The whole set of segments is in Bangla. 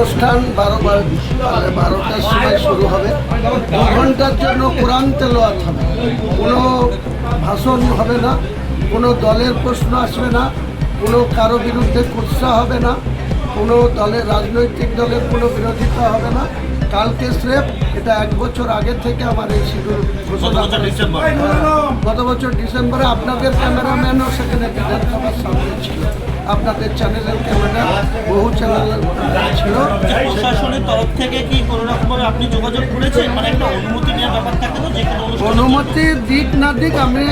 অনুষ্ঠান বারো বারোটার সময় শুরু হবে। দু ঘণ্টার জন্য কোরআন তেলোয়াত হবে। কোনো ভাষণ হবে না কোনো দলের প্রশ্ন আসবে না কোনো কারও বিরুদ্ধে কুৎসা হবে না কোনো দলের রাজনৈতিক দলের কোনো বিরোধিতা হবে না। কালকে স্রেফ এটা এক বছর আগে থেকে আমার এই শিডিউল ঘোষণা গত বছর ডিসেম্বরে আপনাদের ক্যামেরাম্যানও সেখানে বিধানসভার সামনে ছিল। আপনাদের চ্যানেলের ক্যামেরা বহু চ্যানেল ছিল। প্রশাসনের তরফ থেকে কি কোনো রকম ভাবে আপনি যোগাযোগ করেছেন? মানে একটা অনুমতি নেওয়ার ব্যাপার থাকে তো যে কোনো অনুমতি দিক না দিক আমি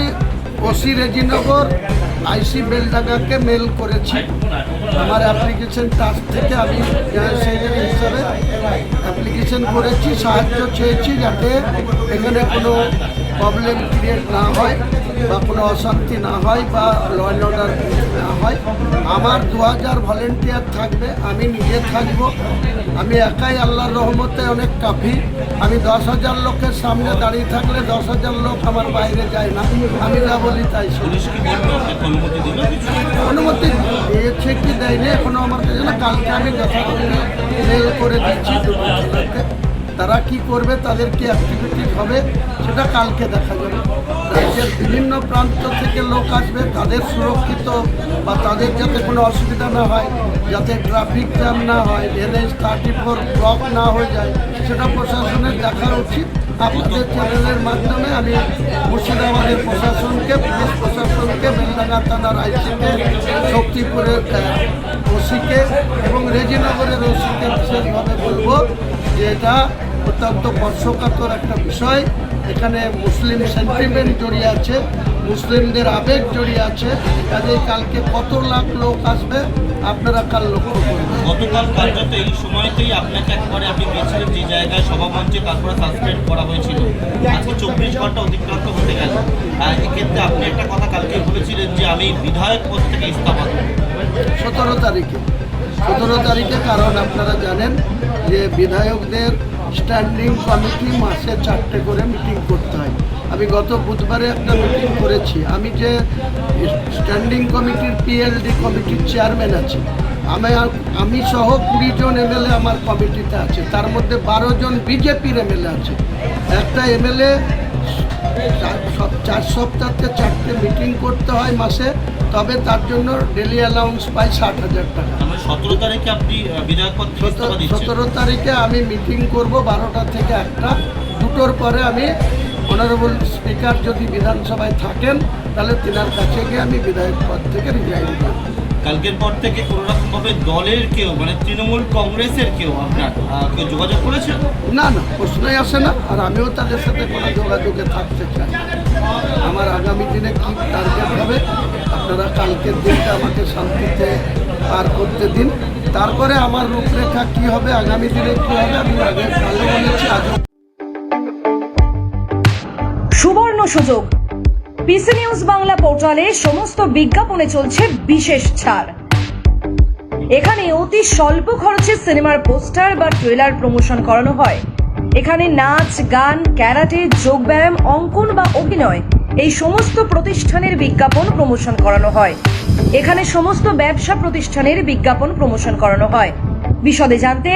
ওসি রেজিনগর আইসি বেলডাঙ্গাকে মেল করেছি। আমার অ্যাপ্লিকেশন টাস্ক থেকে আমি সেই হিসাবে অ্যাপ্লিকেশন করেছি সাহায্য চেয়েছি যাতে এখানে কোনো প্রবলেম ক্রিয়েট না হয় বা কোনো অশান্তি না হয় বা ল অ্যান্ড অর্ডার না হয়। আমার দু হাজার ভলেন্টিয়ার থাকবে আমি নিজে থাকব। আমি একাই আল্লাহর রহমতে অনেক কাফি। আমি দশ হাজার লোকের সামনে দাঁড়িয়ে থাকলে দশ হাজার লোক আমার বাইরে যায় না। আমি যা বলি তাই অনুমতি দিয়েছে কি দেয়নি? এখনও আমার কাছে না কালকে আমি যথাযথ মেল করে দিচ্ছি। তারা কি করবে, তাদের কি অ্যাক্টিভিটি হবে, সেটা কালকে দেখা যাবে। রাজ্যের বিভিন্ন প্রান্ত থেকে লোক আসবে, তাদের সুরক্ষিত বা তাদের যাতে কোনো অসুবিধা না হয়, যাতে ট্রাফিক জ্যাম না হয় এনএইচ থার্টি ফোর ব্লক না হয়ে যায়, সেটা প্রশাসনের দেখা উচিত। আপনাদের চ্যানেলের মাধ্যমে আমি মুর্শিদাবাদের প্রশাসনকে, পুলিশ প্রশাসনকে, বেলডাঙ্গা থানার আইসিকে, শক্তিপুরের ওসিকে এবং রেজিনগরের ওসিকে বিশেষভাবে বলব যে এটা অত্যন্ত স্পর্শকাতর একটা বিষয়। এখানে মুসলিম সেন্টিমেন্ট জড়িয়ে আছে মুসলিমদের আবেগ জড়িয়ে আছে। কাজেই কালকে কত লাখ লোক আসবে আপনারা কাল লক্ষ্য করবেন। গতকাল কার্যত এই সময়তেই আপনাকে একবারে আপনি গেছিলেন যে জায়গায় সভামঞ্চে তারপরে সাসপেন্ড করা হয়েছিল আজকে চব্বিশ ঘণ্টা অতিক্রান্ত হতে গেল। এক্ষেত্রে আপনি একটা কথা কালকে বলেছিলেন যে আমি বিধায়ক পদ থেকে ইস্তফা সতেরো তারিখে। সতেরো তারিখে কারণ আপনারা জানেন যে বিধায়কদের স্ট্যান্ডিং কমিটি মাসে চারটে করে মিটিং করতে হয়। আমি গত বুধবারে একটা মিটিং করেছি। আমি যে স্ট্যান্ডিং কমিটির পিএলডি কমিটির চেয়ারম্যান আছি। আমি আমি সহ কুড়ি জন এমএলএ আমার কমিটিতে আছে। তার মধ্যে বারো জন বিজেপির এমএলএ আছে। একটা এমএলএ চার সপ- চার সপ্তাহতে চারটে মিটিং করতে হয় মাসে। তবে তার জন্য ডেলি অ্যালাউন্স পাই ষাট হাজার টাকা। সতেরো তারিখে আপনি সতেরো তারিখে আমি মিটিং করব বারোটা থেকে একটা। দুটোর পরে আমি অনারেবল স্পিকার যদি বিধানসভায় থাকেন তাহলে তিনার কাছে গিয়ে আমি বিধায়ক পদ থেকে রিজাইন করব। কালকের পর থেকে কোনো রকম ভাবে দলের কেউ মানে তৃণমূল কংগ্রেসের কেউ আপনার কেউ যোগাযোগ করেছে? না না প্রশ্নই আসে না আর আমিও তাদের সাথে কোনো যোগাযোগে থাকতে চাই না। আমার আগামী দিনে কী টার্গেট হবে আপনারা কালকের দিনটা আমাকে শান্তিতে পার করতে দিন। তারপরে আমার রূপরেখা কী হবে আগামী দিনে কী হবে আমি আগে কালে বলেছি আজও সুবর্ণ সুযোগ। পিসি নিউজ বাংলা পোর্টালে সমস্ত বিজ্ঞাপনে চলছে বিশেষ ছাড়। এখানে অতি স্বল্প খরচে সিনেমার পোস্টার বা ট্রেলার প্রমোশন করানো হয়। এখানে নাচ, গান, ক্যারাটে, যোগব্যায়াম, অঙ্কন বা অভিনয় এই সমস্ত প্রতিষ্ঠানের বিজ্ঞাপন প্রমোশন করানো হয়। এখানে সমস্ত ব্যবসা প্রতিষ্ঠানের বিজ্ঞাপন প্রমোশন করানো হয়। বিশদে জানতে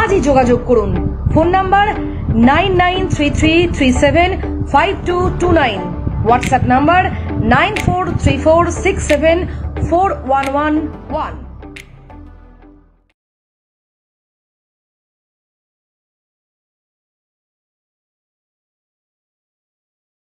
আজই যোগাযোগ করুন। Phone number nine nine three three three seven five two two nine. WhatsApp number nine four three four six seven four one one one